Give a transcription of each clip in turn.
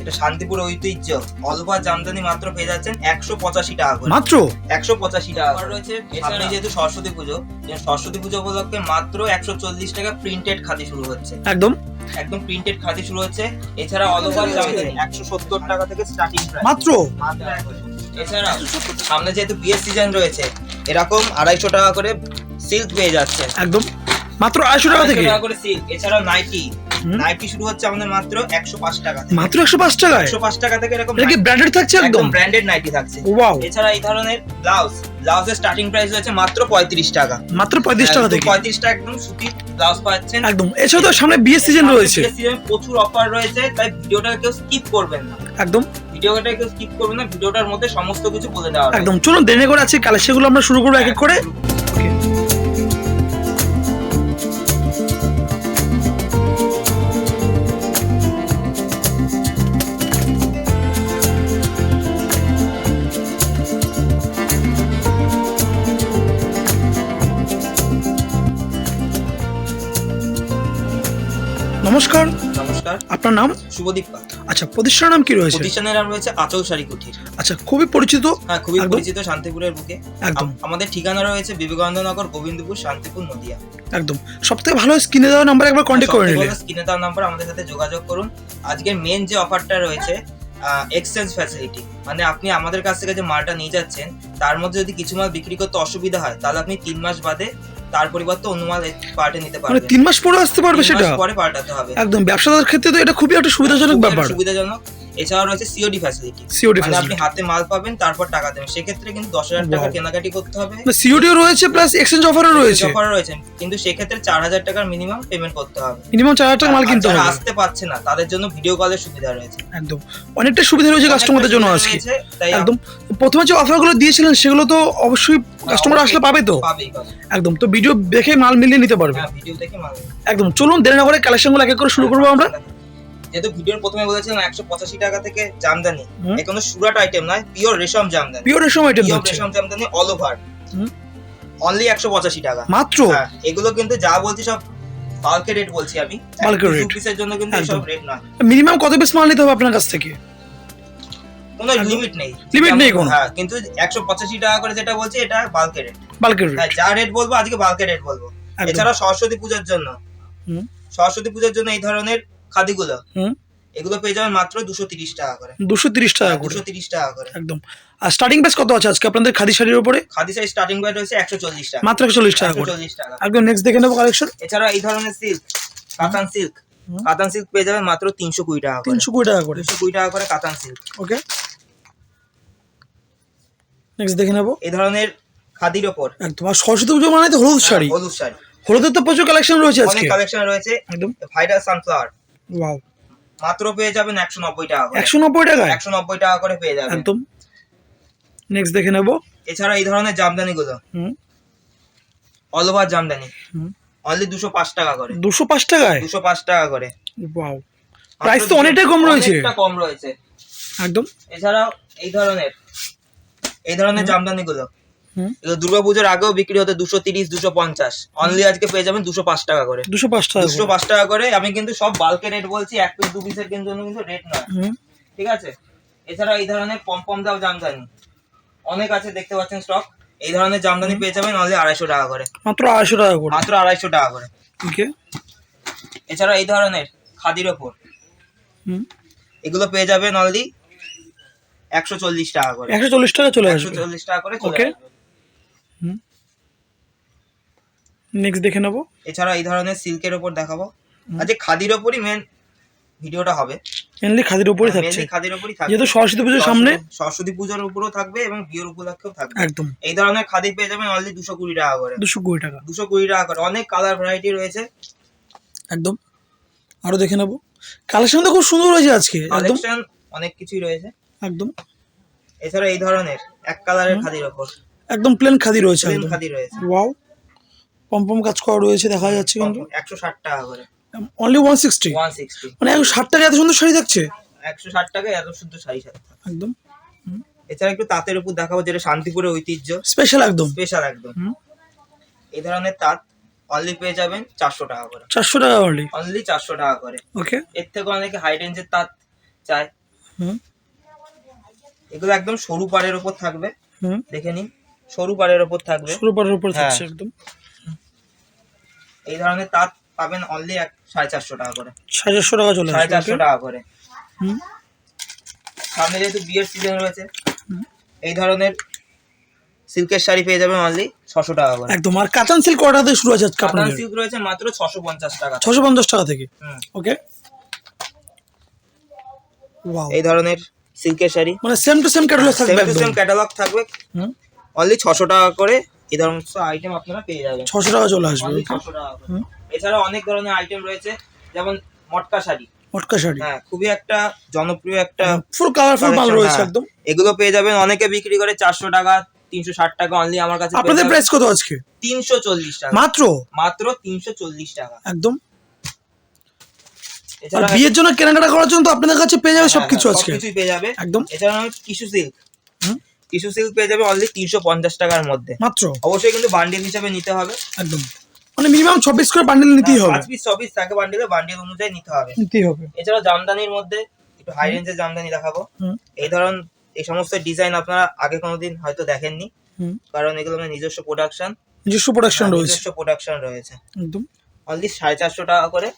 এটা শান্তিপুর ঐতিহ্য। অলভা জামদানি মাত্র পেয়ে যাচ্ছেন একশো পঁচাশি টাকা করে। মাত্র? একশো পঁচাশি টাকা করে। রয়েছে সামনে যেহেতু সরস্বতী পুজো সরস্বতী পুজো উপলক্ষে মাত্র একশো চল্লিশ টাকা প্রিন্টেড খাদি শুরু হচ্ছে। একদম? একদম প্রিন্টেড খাদি শুরু হচ্ছে। এছাড়া অলওভার জামদানি। একশো সত্তর টাকা থেকে স্টার্টিং মাত্র? এছাড়া সামনে যেহেতু বিয়ের সিজন রয়েছে এরকম আড়াইশো টাকা করে সিল্ক পেয়ে যাচ্ছে একদম। মাত্র আড়াইশো টাকা থেকে? টাকা করে সিল্ক এছাড়াও নাইটি। নাইটি শুরু হচ্ছে আমাদের মাত্র একশো পাঁচ টাকা মাত্র একশো পাঁচ টাকায়? একশো পাঁচ টাকা থেকে এরকম এটা কি ব্র্যান্ডেড থাকছে একদম ব্র্যান্ডেড নাইটি থাকছে। ওয়াও এছাড়া এই ধরনের ব্লাউজ ব্লাউজের স্টার্টিং প্রাইস রয়েছে মাত্র পঁয়ত্রিশ টাকা। মাত্র পঁয়ত্রিশ টাকা থেকে? পঁয়ত্রিশ টাকা একদম সুতির ব্লাউজ পাচ্ছেন। একদম। এছাড়া তো সামনে বিয়ের সিজন রয়েছে। প্রচুর অফার রয়েছে তাই ভিডিওটাকে কেউ স্কিপ করবেন না। একদম। ভিডিওটা কেউ স্কিপ করবেন না ভিডিওটার মধ্যে সমস্ত কিছু বলে দেওয়া একদম। চলুন দেরি করে আছে কালেকশনগুলো আমরা শুরু করব এক এক করে। নমস্কার। নমস্কার। আপনার নাম? শুভদীপ পাল। আচ্ছা প্রতিষ্ঠানের নাম কি রয়েছে? প্রতিষ্ঠানের নাম রয়েছে আচল শাড়ি কুঠির আচ্ছা খুবই পরিচিত। হ্যাঁ খুবই পরিচিত শান্তিপুরের বুকে। একদম। আমাদের ঠিকানা রয়েছে বিবেকানন্দনগর গোবিন্দপুর শান্তিপুর নদিয়া। একদম। সব থেকে ভালো স্ক্রিনে দেওয়া নাম্বার একবার কন্ট্যাক্ট করে নিলে। স্ক্রিনে দেওয়া নাম্বার আমাদের সাথে যোগাযোগ করুন। আজকের মেন যে অফারটা রয়েছে এক্সচেঞ্জ ফ্যাসিলিটি মানে আপনি আমাদের কাছ থেকে যে মালটা নিয়ে যাচ্ছেন তার মধ্যে যদি কিছু মাল বিক্রি করতে অসুবিধা হয় তাহলে আপনি তিন মাস বাদে তার পরিবর্তে অন্য মাল পাল্টে নিতে মানে পারবেন তিন মাস পরে আসতে পারবে সেটা? পরে পাল্টাতে হবে। একদম ব্যবসাদার ক্ষেত্রে তো এটা খুবই একটা সুবিধাজনক ব্যাপার। সুবিধাজনক। এছাড়াও রয়েছে সিওডি ফ্যাসিলিটি সিওডি মানে আপনি হাতে মাল পাবেন তারপর টাকা দেবেন। সেক্ষেত্রে কিন্তু দশ হাজার টাকা কেনাকাটি করতে হবে। সিওডিও রয়েছে প্লাস এক্সচেঞ্জ অফারও রয়েছে। অফার রয়েছে। কিন্তু সেক্ষেত্রে চার হাজার টাকার মিনিমাম পেমেন্ট করতে হবে। মিনিমাম চার হাজার টাকা মাল কিনতে হবে। আসতে পারছে না তাদের জন্য ভিডিও কলের সুবিধা রয়েছে। একদম। অনেকটা সুবিধা রয়েছে কাস্টমারদের জন্য আজকে। তাই একদম। প্রথমে যে অফারগুলো দিয়েছিলেন সেগুলো তো অবশ্যই কাস্টমার আসলে পাবে তো? একদম। তো ভিডিও দেখে মাল মিলিয়ে নিতে পারবে। হ্যাঁ ভিডিও দেখে মাল একদম। চলুন দেরি না করে কালেকশনগুলো এক এক করে শুরু করব আমরা। যেহেতু ভিডিওর প্রথমে বলেছিলাম একশো পঁচাশি টাকা থেকে জামদানি। কোনো সুরাট আইটেম নয় পিওর রেশম জামদানি। পিওর রেশম আইটেম পিওর রেশম জামদানি অল ওভার অনলি একশো পঁচাশি টাকা। মাত্র? হ্যাঁ এগুলো কিন্তু যা বলছি সব বাল্কে রেট বলছি আমি। Bulk rate। পিসের জন্য কিন্তু সব রেট নয়। মিনিমাম কত পিস মাল নিতে হবে আপনার কাছ থেকে? কোনো লিমিট নেই। Limit নেই কোনো। হ্যাঁ কিন্তু একশো পঁচাশি টাকা করে যেটা বলছি এটা বাল্কে রেট বাল্কের রেট হ্যাঁ যা রেট বলব আজকে বাল্কে রেট বলব। এছাড়া সরস্বতী পূজার জন্য। সরস্বতী পূজার জন্য এই ধরনের খাদিগুলো। হুম? এগুলো পেয়ে যাবেন মাত্র দুশো তিরিশ টাকা করে। দুশো তিরিশ টাকা করে? দুশো তিরিশ টাকা করে। একদম। আর স্টার্টিং প্রাইস কত আছে আজকে আপনাদের খাদি শাড়ির উপরে? খাদি সাইজ স্টার্টিং প্রাইস রয়েছে একশো চল্লিশ টাকা। মাত্র একশো চল্লিশ টাকা করে। চল্লিশ টাকা। একদম নেক্সট দেখে নেব কালেকশন এছাড়া এই ধরনের সিল্ক কাতান সিল্ক কাতান সিল্ক পেয়ে যাবেন মাত্র তিনশো কুড়ি টাকা করে। তিনশো কুড়ি টাকা করে। তিনশো কুড়ি টাকা করে কাতান সিল্ক ওকে। নেক্সট দেখে নেব। এই ধরনের খাদির ওপর। একদম। আর সরস্বতী পুজো মানে হলুদ শাড়ি। হ্যাঁ, হলুদ শাড়ি। হলুদের তো প্রচুর কালেকশন রয়েছে আজকে। অনেক কালেকশন রয়েছে। একদম। ভাইরাল সানফ্লাওয়ার ওয়াও মাত্র পেয়ে যাবেন একশো নব্বই টাকা একশো নব্বই টাকায় একশো নব্বই টাকা করে পেয়ে যাবেন। একদম। নেক্সট দেখে নেব। এছাড়া এই ধরনের জামদানি গুলো হুম। All over jamdani. হুম। অনলি দুশো পাঁচ টাকা করে। দুশো পাঁচ টাকায়? দুশো পাঁচ টাকা করে। ওয়াও প্রাইস তো অনেকটাই কম রয়েছে। কম রয়েছে। একদম। এছাড়াও এই ধরনের এই ধরনের জামদানি গুলো হুম। এগুলো দুর্গাপুজোর আগেও বিক্রি হতো দুশো তিরিশ দুশো পঞ্চাশ। অনলি আজকে পেয়ে যাবেন দুশো পাঁচ টাকা করে। দুশো পাঁচ টাকা দুশো করে। পাঁচ টাকা করে। আমি কিন্তু সব বাল্কে রেট বলছি এক পিস দু পিসের কিন্তু কিন্তু রেট নয়। ঠিক আছে? এছাড়া এই ধরনের পম্পম দাও জামদানি। অনেক আছে দেখতে পাচ্ছেন স্টক এই ধরনের জামদানি পেয়ে যাবেন অনলি আড়াইশো টাকা করে। মাত্র আড়াইশো টাকা করে। মাত্র আড়াইশো টাকা করে। ওকে। এছাড়া এই ধরনের খাদির ওপর। হুম। এগুলো পেয়ে যাবেন অনলি একশো চল্লিশ টাকা করে। একশো চল্লিশ টাকা চলে একশো আসবে চল্লিশ টাকা করে চলে আসবে। নেক্সট দেখে নেব। এছাড়া এই ধরনের সিল্কের ওপর দেখাবো। আজকে খাদির ওপরই মেন ভিডিওটা হবে। মেনলি খাদির উপরে থাকছে। মেনলি খাদির ওপরই থাকবে। যেহেতু সরস্বতী পুজোর সামনে সরস্বতী- পুজোর উপরেও থাকবে এবং বিয়ের উপলক্ষেও থাকবে। একদম। এই ধরনের খাদি পেয়ে যাবেন অনলি দুশো কুড়ি টাকা করে। দুশো কুড়ি টাকা। দুশো কুড়ি টাকা করে। অনেক কালার ভ্যারাইটি রয়েছে। একদম। আরও দেখে নেব। কালেকশন তো খুব সুন্দর হয়েছে আজকে। একদম। অনেক কিছুই রয়েছে। একদম। এছাড়া এই ধরনের এক কালারের খাদির ওপর। একদম প্লেন খাদি রয়েছে প্লেন খাদি রয়েছে। ওয়াও পম্পম কাজ করা রয়েছে দেখা যাচ্ছে কিন্তু। একশো ষাট টাকা করে। Only one sixty one sixty মানে একশো ষাট টাকা এত সুন্দর শাড়ি থাকছে একশো ষাট টাকায় এত সুন্দর শাড়ি সাথে একদম। এছাড়া একটু তাঁতের উপর দেখাবো যেটা শান্তিপুরের ঐতিহ্য। স্পেশাল একদম। স্পেশাল একদম। এই ধরনের তাঁত অনলি পেয়ে যাবেন চারশো টাকা করে। চারশো টাকা অনলি অনলি চারশো টাকা করে। ওকে এর থেকে অনেকে হাই রেঞ্জের তাঁত চায়। হুম। এগুলো একদম সরু পাড়ের ওপর থাকবে। হুম। দেখে নিন। সরু পাড়ের ওপর থাকবে। সরু পাড়ের উপর হ্যাঁ। থাকছে একদম। এই ধরনের তাঁত পাবেন অনলি এক সাড়ে চারশো টাকা করে। সাড়ে চারশো টাকা চলে সাড়ে চারশো টাকা করে। হুম। সামনে যেহেতু বিয়ের সিজন রয়েছে এই ধরনের সিল্কের শাড়ি পেয়ে যাবেন অনলি ছশো টাকা করে। একদম। আর কাতান সিল্ক কটা থেকে শুরু আছে কাতান সিল্ক রয়েছে মাত্র ছশো পঞ্চাশ টাকা ছশো পঞ্চাশ টাকা থেকে। ওকে। এই ধরনের সিল্কের শাড়ি। মানে সেম টু সেম ক্যাটালগ থাকবে সেম টু সেম ক্যাটালগ থাকবে। হুম। অনলি ছশো টাকা করে এই ধরনের আইটেম আপনারা পেয়ে যাবেন। ছশো টাকা চলে আসবে। ছশো টাকা এছাড়া অনেক ধরনের আইটেম রয়েছে যেমন মটকা শাড়ি। মটকা শাড়ি। হ্যাঁ খুবই একটা জনপ্রিয় একটা ফুল কালারফুল মাল রয়েছে হ্যাঁ। একদম। এগুলো পেয়ে যাবেন অনেকে বিক্রি করে চারশো টাকা তিনশো ষাট টাকা অনলি আমার কাছে আপনাদের প্রাইস কত আজকে? তিনশো চল্লিশ টাকা। মাত্র? মাত্র তিনশো চল্লিশ টাকা। একদম। আর বিয়ের জন্য কেনাকাটা করার জন্য তো আপনাদের কাছে পেয়ে যাবে হ্যাঁ, সবকিছু হ্যাঁ, আজকে। সবকিছুই পেয়ে যাবে। একদম। এছাড়া টিস্যু সিল্ক টিস্যু সিল্ক পেয়ে যাবে অনলি তিনশো পঞ্চাশ টাকার মধ্যে। মাত্র? অবশ্যই কিন্তু বান্ডিল হিসাবে নিতে হবে। একদম। মানে মিনিমাম চব্বিশ করে বান্ডেল নিতেই হবে। পাঁচ পিস ছ থাকে বান্ডিলে বান্ডিল অনুযায়ী নিতে হবে। নিতেই হবে। এছাড়া জামদানির মধ্যে একটু হাই রেঞ্জের জামদানি দেখাবো। হুম। এই ধরন এই সমস্ত ডিজাইন আপনারা আগে কোনোদিন হয়তো দেখেননি। হুম। কারণ এগুলো আমার নিজস্ব প্রোডাকশন নিজস্ব প্রোডাকশন রয়েছে। নিজস্ব প্রোডাকশন রয়েছে। একদম। অনলি সাড়ে চারশো টাকা করে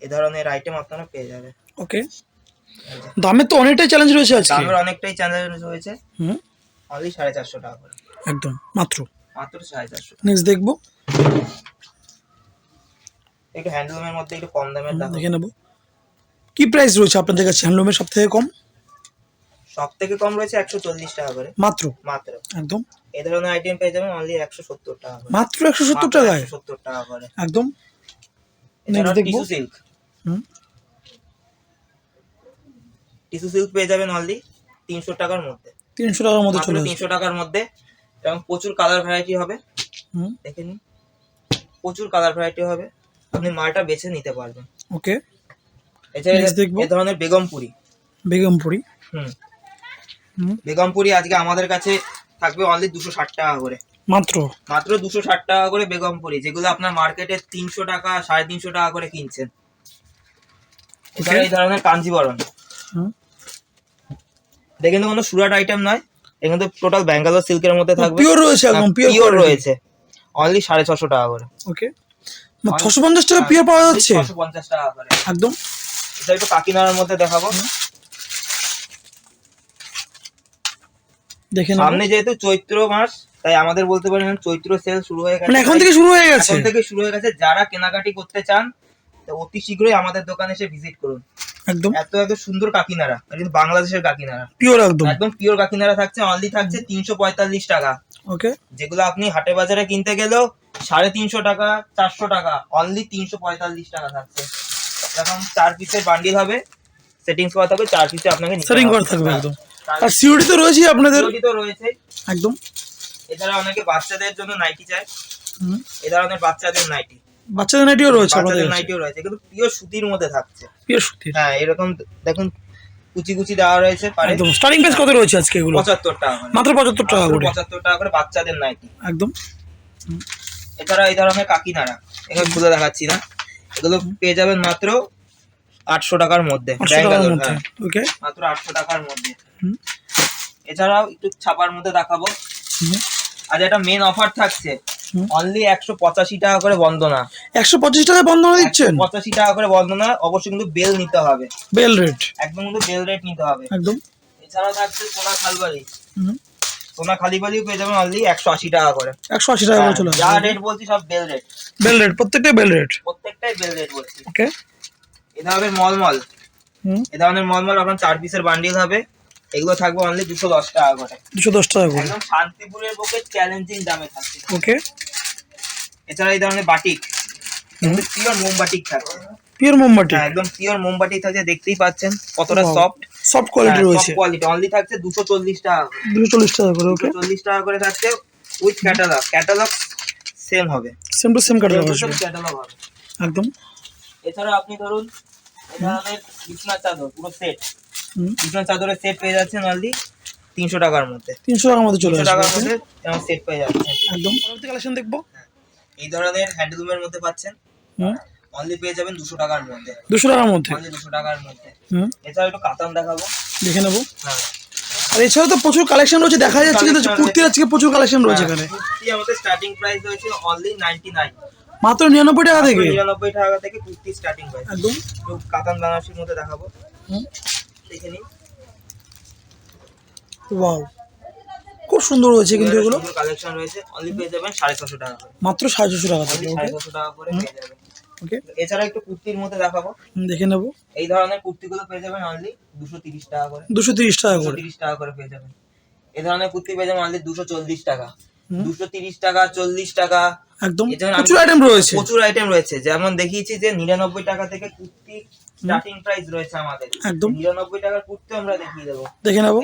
এই ধরনের আইটেম আপনারা পেয়ে যাবেন। ওকে দামের তো অনেকটাই চ্যালেঞ্জ রয়েছে আজকে। দামের অনেকটাই চ্যালেঞ্জ রয়েছে। হুম? অনলি সাড়ে চারশো টাকা করে। একদম মাত্র? মাত্র সাড়ে চারশো নেক্সট দেখব। একটু হ্যান্ডলুমের মধ্যে একটু কম দামের দাম। দেখে নেব। কি প্রাইস রয়েছে আপনাদের কাছে হ্যান্ডলুমের সব থেকে কম? সব থেকে কম রয়েছে একশো চল্লিশ টাকা করে। মাত্র? মাত্র। একদম। এই ধরনের আইটেম পেয়ে যাবেন অনলি একশো সত্তর টাকা মাত্র একশো সত্তর টাকায়? সত্তর টাকা করে। একদম। এছাড়াও দেখব। সিল্ক হুম? টিস্যু সিল্ক পেয়ে যাবেন অনলি তিনশো টাকার মধ্যে। তিনশো টাকার মধ্যে চলে তিনশো টাকার মধ্যে। এবং প্রচুর কালার ভ্যারাইটি হবে। দেখে নিন। প্রচুর কালার ভ্যারাইটি হবে। আপনি মালটা বেছে নিতে পারবেন। ওকে। এছাড়া Next দেখব। এ ধরনের বেগমপুরি বেগমপুরি হুম। বেগমপুরি আজকে আমাদের কাছে থাকবে অনলি দুশো ষাট টাকা করে। মাত্র? মাত্র দুশো ষাট টাকা করে বেগমপুরি যেগুলো আপনার মার্কেটে তিনশো টাকা সাড়ে তিনশো টাকা করে কিনছেন। এই ধরনের কাঞ্জিবরণ। হুম। দেখেন তো কোনো সুরাট আইটেম নয়। এখানে তো টোটাল ব্যাঙ্গালোর সিল্কের মধ্যে থাকবে। পিওর রয়েছে একদম পিওর পিওর রয়েছে। অনলি সাড়ে ছশো টাকা করে। ওকে ছশো পঞ্চাশ টাকা পিওর পাওয়া যাচ্ছে? ছশো পঞ্চাশ টাকা করে। একদম। এটা একটু কাকিনাড়ার মধ্যে দেখাবো। দেখে নেব। সামনে যেহেতু চৈত্র মাস তাই আমাদের বলতে পারেন চৈত্র সেল শুরু হয়ে গেছে। মানে এখন থেকে শুরু হয়ে গেছে। এখন থেকে শুরু হয়ে গেছে। যারা কেনাকাটি করতে চান তো অতি শীঘ্রই আমাদের দোকানে এসে ভিজিট করুন। একদম। এত এত সুন্দর কাকিনাড়া। এটা কিন্তু বাংলাদেশের কাকিনাড়া। পিওর একদম। একদম পিওর কাকিনাড়া থাকছে। অনলি থাকছে তিনশো পঁয়তাল্লিশ টাকা। ওকে যেগুলো আপনি হাটে বাজারে কিনতে গেলেও সাড়ে তিনশো টাকা চারশো টাকা অনলি তিনশো পঁয়তাল্লিশ টাকা থাকছে। এরকম চার পিসের বান্ডিল হবে। সেটিংস করা থাকবে চার পিসে আপনাকে সেটিং। করা থাকবে। একদম। আর সিউরিটি তো রয়েছেই আপনাদের। security তো রয়েছে। একদম। এছাড়া অনেকে বাচ্চাদের জন্য নাইটি চায়। হুম। এ ধরনের বাচ্চাদের নাইটি বাচ্চাদের নাইটিও রয়েছে বাচ্চাদের নাইটিও রয়েছে কিন্তু পিওর সুতির মধ্যে থাকছে। পিওর সুতির। হ্যাঁ এরকম দেখুন কুচি কুচি দেওয়া রয়েছে পারে। একদম। স্টার্টিং প্রাইস কত রয়েছে আজকে এগুলো? পঁচাত্তর টাকা মাত্র পঁচাত্তর টাকা করে। পঁচাত্তর টাকা করে বাচ্চাদের নাইটি একদম। এছাড়া এই ধরনের কাকিনাড়া এখানে খুলে দেখাচ্ছি না। এগুলো পেয়ে যাবেন মাত্র আটশো টাকার মধ্যে হ্যাঁ, ওকে। মাত্র আটশো টাকার মধ্যে। হুম। এছাড়াও একটু ছাপার মধ্যে দেখাবো। আজ একটা মেন অফার থাকছে। অনলি একশো পঁচাশি টাকা করে বন্দনা। একশো পঁচিশ টাকায় বন্ধনা দিচ্ছেন? পঁচাশি টাকা করে বন্দনা অবশ্যই কিন্তু বেল নিতে হবে। Bale rate. একদম কিন্তু বেল রেট নিতে হবে। একদম। এছাড়াও থাকছে সোনা খালবাড়ি। সোনা খালিবাড়িও পেয়ে যাবেন অনলি একশো আশি টাকা করে। একশো আশি টাকা করে চলে যা রেট বলছি সব বেল রেট বেল রেট প্রত্যেকটাই বেল রেট প্রত্যেকটাই বেল রেট বলছি। ওকে এ ধরনের মলমল। এ ধরনের মলমল আপনার চার পিসের বান্ডিল হবে। এগুলো থাকবে অনলি দুশো দশ টাকা করে। দুশো দশ টাকা করে। একদম শান্তিপুরের বুকে চ্যালেঞ্জিং দামে থাকছে। ওকে এছাড়া এই ধরনের বাটিক পিওর মোমবাটিক থাকে পিওর মোমবাটি একদম পিওর মোমবাটিক থাকছে দেখতেই পাচ্ছেন কতটা সফট সফট কোয়ালিটি রয়েছে। কোয়ালিটি অনলি থাকছে দুশো চল্লিশ টাকা দুশো চল্লিশ টাকা করে ওকে চল্লিশ টাকা করে থাকছে উইথ ক্যাটালগ ক্যাটালগ সেম হবে। সেম টু সেম ক্যাটালগ হবে। একদম। এছাড়া আপনি ধরুন এই ধরনের বিছনার চাদর পুরো সেট হুম। বিছনার চাদরের সেট পেয়ে যাচ্ছেন অনলি তিনশো টাকার মধ্যে। তিনশো টাকার মধ্যে চলে টাকার মধ্যে এরকম সেট পেয়ে যাচ্ছেন একদম। পরবর্তী কালেকশন দেখব। এই ধরনের হ্যান্ডলুমের মধ্যে পাচ্ছেন। অনলি পেয়ে যাবেন দুশো টাকার মধ্যে। দুশো টাকার মধ্যে? অনলি দুশো টাকার মধ্যে। হুম। এছাড়া একটু কাতান দেখাবো। দেখে নেব। হ্যাঁ। আর এছাড়া তো প্রচুর কালেকশন রয়েছে দেখা যাচ্ছে কিন্তু কুর্তির আজকে প্রচুর কালেকশন রয়েছে এখানে। হ্যাঁ, কুর্তি আমাদের স্টার্টিং প্রাইস রয়েছে অনলি নাইনটি নাইন মাত্র নিরানব্বই টাকা থেকে? নিরানব্বই টাকা থেকে কুর্তি স্টার্টিং প্রাইস একদম। কাতান বানারসির মধ্যে দেখাবো। হুম। দেখে নিন। ওয়াও। খুব সুন্দর রয়েছে কিন্তু এগুলো। কালেকশন রয়েছে। অনলি পেয়ে যাবেন সাড়ে ছশো টাকা করে। মাত্র সাড়ে ছশো টাকা সাড়ে ছশো টাকা করে পেয়ে যাবেন। ওকে এছাড়া একটু কুর্তির মধ্যে দেখাবো। দেখে নেব। এই ধরনের কুর্তিগুলো পেয়ে যাবেন অনলি দুশো তিরিশ টাকা করে। দুশো তিরিশ টাকা করে। তিরিশ টাকা করে পেয়ে যাবেন। এই ধরনের কুর্তি পেয়ে যাবেন অনলি দুশো চল্লিশ টাকা। দুশো তিরিশ টাকা চল্লিশ টাকা। একদম। প্রচুর আইটেম রয়েছে। প্রচুর আইটেম রয়েছে। যেমন দেখিয়েছি যে নিরানব্বই টাকা থেকে কুর্তি স্টার্টিং প্রাইস রয়েছে আমাদের। একদম। নিরানব্বই টাকার কুর্তি আমরা দেখিয়ে দেবো। দেখে নেব।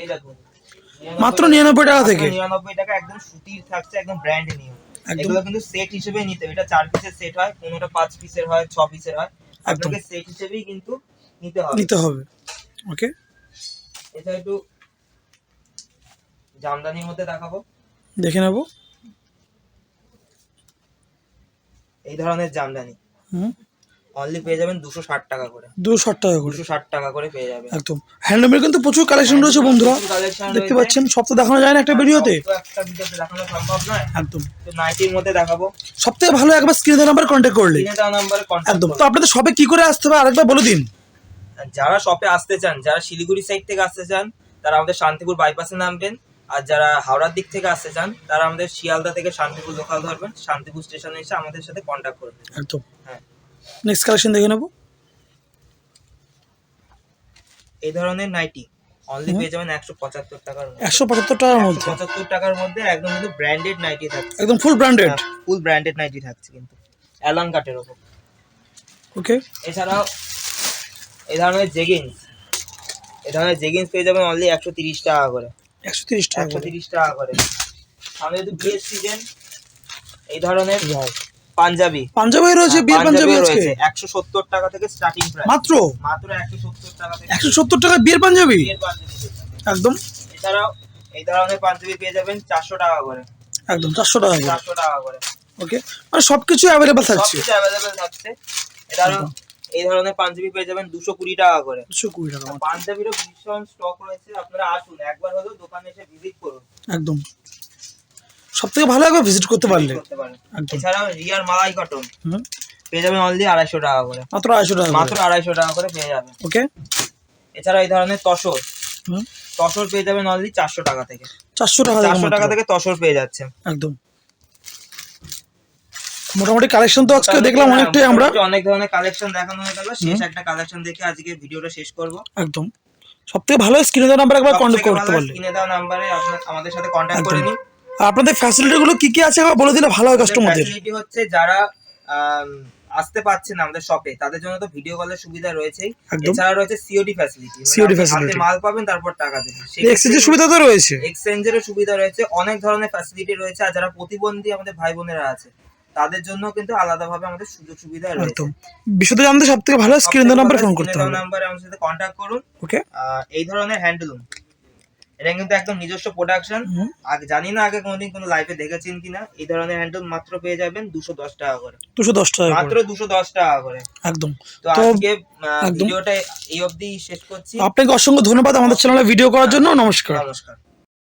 মাত্র নিরানব্বই টাকা থেকে? নিরানব্বই টাকা একদম সুতির থাকছে একদম ব্র্যান্ড নিউ এগুলো কিন্তু সেট হিসেবে নিতে হবে। এটা চার পিসের সেট হয় কোনোটা পাঁচ পিসের হয় ছ পিসের হয়। আপনাকে সেট হিসেবেই কিন্তু নিতে হবে। নিতে হবে। ওকে। এটা একটু জামদানির মধ্যে দেখাবো। দেখে নেব। এই ধরনের জামদানি। হুম। অনলি পেয়ে যাবেন দুশো ষাট টাকা করে। দুশো ষাট টাকা করে। দুশো ষাট টাকা করে পেয়ে যাবেন। একদম। হ্যান্ডলুমের কিন্তু প্রচুর কালেকশন রয়েছে বন্ধুরা। দেখতে পাচ্ছেন সব তো দেখানো যায় না একটা ভিডিওতে। একটা ভিডিওতে দেখানো সম্ভব নয়। একদম। তো নাইটির মধ্যে দেখাবো। সব থেকে ভালো একবার স্ক্রিনে নাম্বার কন্ট্যাক্ট করলে নাম্বারে একদম। তো আপনাদের সবে কি করে আসতে হবে আরেকবার বলে দিন। যারা শপে আসতে চান যারা শিলিগুড়ি সাইড থেকে আসতে চান তারা আমাদের শান্তিপুর বাইপাসে নামবেন। আর যারা হাওড়ার দিক থেকে আসতে চান তারা আমাদের শিয়ালদা থেকে শান্তিপুর লোকাল ধরবেন। শান্তিপুর স্টেশনে এসে আমাদের সাথে কন্ট্যাক্ট করবেন একদম। হ্যাঁ। নেক্সট কালেকশন দেখে নেব। এই ধরনের নাইটি অনলি পেয়ে যাবেন একশো পঁচাত্তর টাকার মধ্যে। একশো পঁচাত্তর টাকার মধ্যে? পঁচাত্তর টাকার মধ্যে একদম কিন্তু ব্র্যান্ডেড নাইটি থাকছে। একদম full branded full branded nighty থাকছে কিন্তু। অ্যালান কাটের ওপর। ওকে এছাড়াও এই ধরনের জেগিংস এই ধরনের জেগিংস পেয়ে যাবেন অনলি একশো তিরিশ টাকা করে। একশো তিরিশ টাকা একশো করে তিরিশ টাকা করে। আমাদের যদি বিয়ের সিজন এই ধরনের. পাঞ্জাবি। পাঞ্জাবি রয়েছে বিয়ের পাঞ্জাবি রয়েছে। একশো সত্তর টাকা থেকে স্টার্টিং প্রাইস মাত্র? মাত্র একশো সত্তর টাকা থেকে। একশো সত্তর টাকা বিয়ের পাঞ্জাবি। একদম। এছাড়াও এই ধরনের পাঞ্জাবি পেয়ে যাবেন চারশো টাকা করে। একদম চারশো টাকা করে। চারশো টাকা করে। ওকে মানে সবকিছু অ্যাভেলেবেল থাকছে। সবকিছু অ্যাভেলেবেল থাকছে। এছাড়াও এই ধরনের পাঞ্জাবি পেয়ে যাবেন দুশো কুড়ি টাকা করে। দুশো কুড়ি টাকা পাঞ্জাবিরও ভীষণ স্টক রয়েছে। আপনারা আসুন একবার হলেও দোকানে এসে ভিজিট করুন। একদম। সব থেকে ভালো একবার ভিজিট করতে পারলে। এছাড়াও রিয়ার মালাই কটন পেয়ে যাবেন অনলি আড়াইশো টাকা করে। মাত্র আড়াইশো টাকা মাত্র আড়াইশো টাকা করে পেয়ে যাবেন। ওকে। এছাড়া এই ধরনের তসর। তসর পেয়ে যাবেন অনলি চারশো টাকা থেকে। চারশো টাকা চারশো টাকা থেকে তসর পেয়ে যাচ্ছে। একদম। মোটামুটি কালেকশন তো আজকে দেখলাম অনেকটাই আমরা। অনেক ধরনের কালেকশন দেখানো হয়ে গেল। শেষ একটা কালেকশন দেখে আজকে ভিডিওটা শেষ করব। একদম। সব থেকে ভালো স্ক্রিনে দেওয়া নাম্বার একবার কন্ট্যাক্ট করতে পারলে। কিনে দেওয়া নাম্বারে আমাদের সাথে কন্ট্যাক্ট করে নিন। আপনাদের ফ্যাসিলিটি গুলো কি কি আছে? বলে দিলে ভালো হয় কাস্টমারদের ফ্যাসিলিটি হচ্ছে যারা আসতে পারছে না আমাদের শপে তাদের জন্য তো ভিডিও কলের সুবিধা রয়েছেই। একদম। এছাড়া রয়েছে সিওডি ফ্যাসিলিটি COD facility। মাল পাবেন তারপর টাকা দেবেন। এক্সচেঞ্জের সুবিধা তো রয়েছে। এক্সচেঞ্জেরও সুবিধা রয়েছে। অনেক ধরনের ফ্যাসিলিটি রয়েছে আর যারা প্রতিবন্ধী আমাদের ভাই বোনেরা আছে তাদের জন্য কিন্তু আলাদাভাবে আমাদের সুযোগ সুবিধা রয়েছে। একদম। বিশদে জানতে সব থেকে ভালো স্ক্রিনে নাম্বার ফোন করতে হবে। নাম্বারে আমাদের সাথে কন্ট্যাক্ট করুন। ওকে এই ধরনের হ্যান্ডলুম এটা কিন্তু একদম নিজস্ব প্রোডাকশন আগে জানি না আগে কোনোদিন কোনো লাইফে দেখেছেন কিনা। এই ধরনের হ্যান্ডলুম মাত্র পেয়ে যাবেন দুশো দশ টাকা করে। দুশো দশ টাকা মাত্র দুশো দশ টাকা করে। একদম। তো তো আজকে ভিডিওটা এই অবধি শেষ করছি। আপনাকে অসংখ্য ধন্যবাদ আমাদের চ্যানেলে ভিডিও করার জন্য। নমস্কার। নমস্কার।